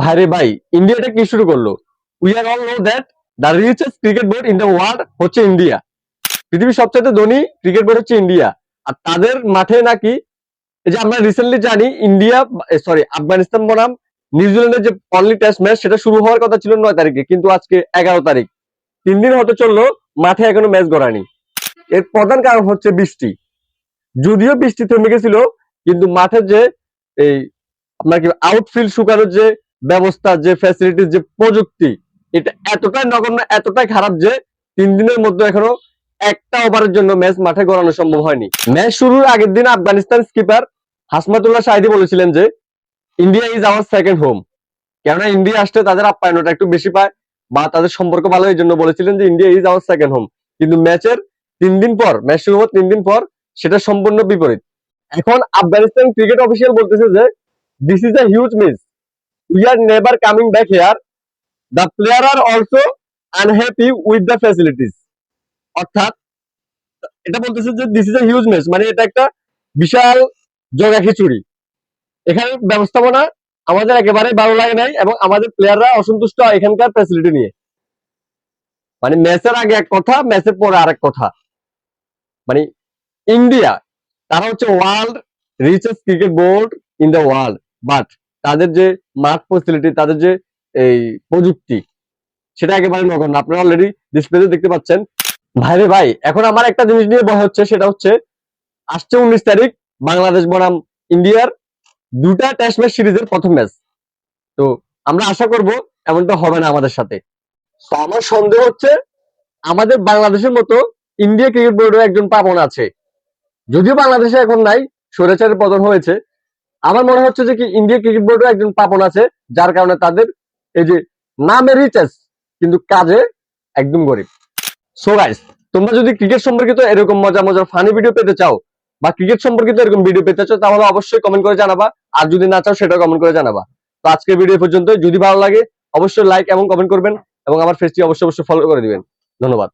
ভাইরে ভাই ইন্ডিয়াটা কি শুরু করল? We are all know that the richest cricket board in the world হচ্ছে ইন্ডিয়া পৃথিবীর সবচেয়ে ধনী ক্রিকেট বোর্ড হচ্ছে ইন্ডিয়া আর তাদের মাঠে নাকি, এই যে আমরা রিসেন্টলি জানি ইন্ডিয়া সরি আফগানিস্তান বনাম নিউজিল্যান্ডের যে অনলি টেস্ট ম্যাচ সেটা শুরু হওয়ার কথা ছিল নয় তারিখে, কিন্তু আজকে এগারো তারিখ। তিন দিন হতে চলল, মাঠে এখনও ম্যাচ গড়ানি। এর প্রধান কারণ হচ্ছে বৃষ্টি। যদিও বৃষ্টি থেমে গেছিল, কিন্তু মাঠের যে এই, আপনার কি আউটফিল্ড শুকানোর যে ব্যবস্থা, যে ফ্যাসিলিটিস যে প্রযুক্তি, এটা এতটাই নগণ্য, এতটাই খারাপ যে তিন দিনের মধ্যে এখনও একটা ওভারের জন্য ম্যাচ মাঠে গড়ানো সম্ভব হয়নি। ম্যাচ শুরুর আগের দিন আফগানিস্তান স্কিপার হাসমাতুল্লাহ শাহিদি বলেছিলেন যে India is our second home কেননা ইন্ডিয়া আসলে তাদের আপ্যায়নটা একটু বেশি পায় বা তাদের সম্পর্ক ভালো, এই জন্য বলেছিলেন যে India is our second home কিন্তু ম্যাচের তিন দিন পর, ম্যাচ শুরু হওয়ার তিন দিন পর, সেটা সম্পূর্ণ বিপরীত। এখন আফগানিস্তান ক্রিকেট অফিসিয়াল বলতেছে যে this is a huge miss we are never coming back here the player are also unhappy with the facilities অর্থাৎ, এটা বলতেছে যে this is a huge miss মানে এটা একটা বিশাল জগা খিচুড়ি। এখানে ব্যবস্থাপনা আমাদের একেবারে ভালো লাগে নাই এবং আমাদের প্লেয়াররা অসন্তুষ্ট এখানকার ফ্যাসিলিটি নিয়ে। মানে ম্যাচের আগে এক কথা ম্যাচের পরে আরেক কথা। মানে ইন্ডিয়া তারা হচ্ছে world richest cricket board in the world but তাদের যে মাঠ ফেসিলিটি তাদের যে এই প্রযুক্তি, সেটা একেবারে নগণ্য। আপনারা অলরেডি ডিসপ্লেতে দেখতে পাচ্ছেন। ভাইরে ভাই, এখন আমার একটা জিনিস নিয়ে ভয় হচ্ছে, সেটা হচ্ছে আসছে উনিশ তারিখ, বাংলাদেশ বনাম ইন্ডিয়ার দুটা টেস্ট ম্যাচ সিরিজের প্রথম ম্যাচ তো আমরা আশা করব এমনটা হবে না আমাদের সাথে। তো আমার সন্দেহ হচ্ছে, আমাদের বাংলাদেশের মতো ইন্ডিয়া ক্রিকেট বোর্ডের একজন পাবন আছে। যদিও বাংলাদেশে এখন নাই, স্বৈরাচারের পতন হয়েছে আমার মনে হচ্ছে যে কি ইন্ডিয়া ক্রিকেট বোর্ডের একজন পাপন আছে, যার কারণে তাদের এই যে নামে রিচার্জ কিন্তু কাজে একদম গরিব। সো গাইস তোমরা যদি ক্রিকেট সম্পর্কিত এরকম মজা মজার ফানি ভিডিও পেতে চাও বা ক্রিকেট সম্পর্কিত এরকম ভিডিও পেতে চাও, তাহলে অবশ্যই কমেন্ট করে জানাবা। আর যদি না চাও, সেটাও কমেন্ট করে জানাবা। তো আজকের ভিডিও পর্যন্ত যদি ভালো লাগে, অবশ্যই লাইক এবং কমেন্ট করবেন এবং আমার ফেসটি অবশ্যই অবশ্যই ফলো করে দিবেন। ধন্যবাদ।